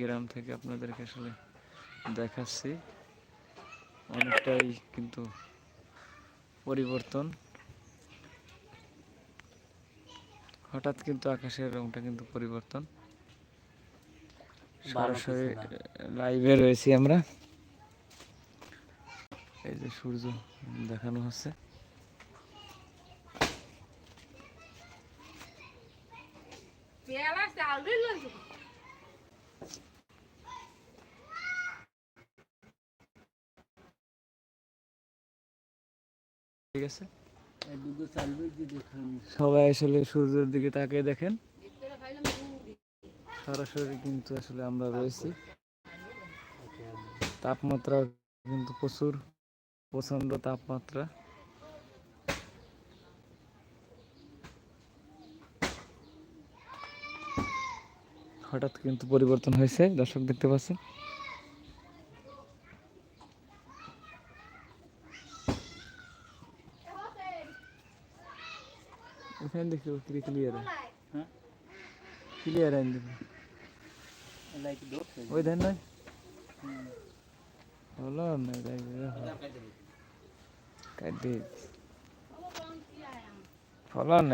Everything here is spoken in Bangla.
গ্রাম থেকে আপনাদেরকে আসলে দেখাচ্ছি। অনেকটাই কিন্তু পরিবর্তন। হঠাৎ কিন্তু আকাশের রংটা কিন্তু পরিবর্তন। সরাসরি লাইভে রয়েছি আমরা। এই যে সূর্য দেখানো হচ্ছে। পেয়ালা চাল দিল ঠিক আছে দুটো চালবে যদি খান সবাই আসলে সূর্যের দিকে তাকিয়ে দেখেন। সরাসরি কিন্তু আসলে আমরা রয়েছি। তাপমাত্রা কিন্তু প্রচুর প্রচণ্ড তাপমাত্রা। হঠাৎ কিন্তু পরিবর্তন হয়েছে দর্শক দেখতে পাচ্ছেন। এখানে দেখো ক্লিয়ার হ্যাঁ ক্লিয়ার আইন দেবো ওই ধান নয় হলো না তাই কাটি ফলন নাই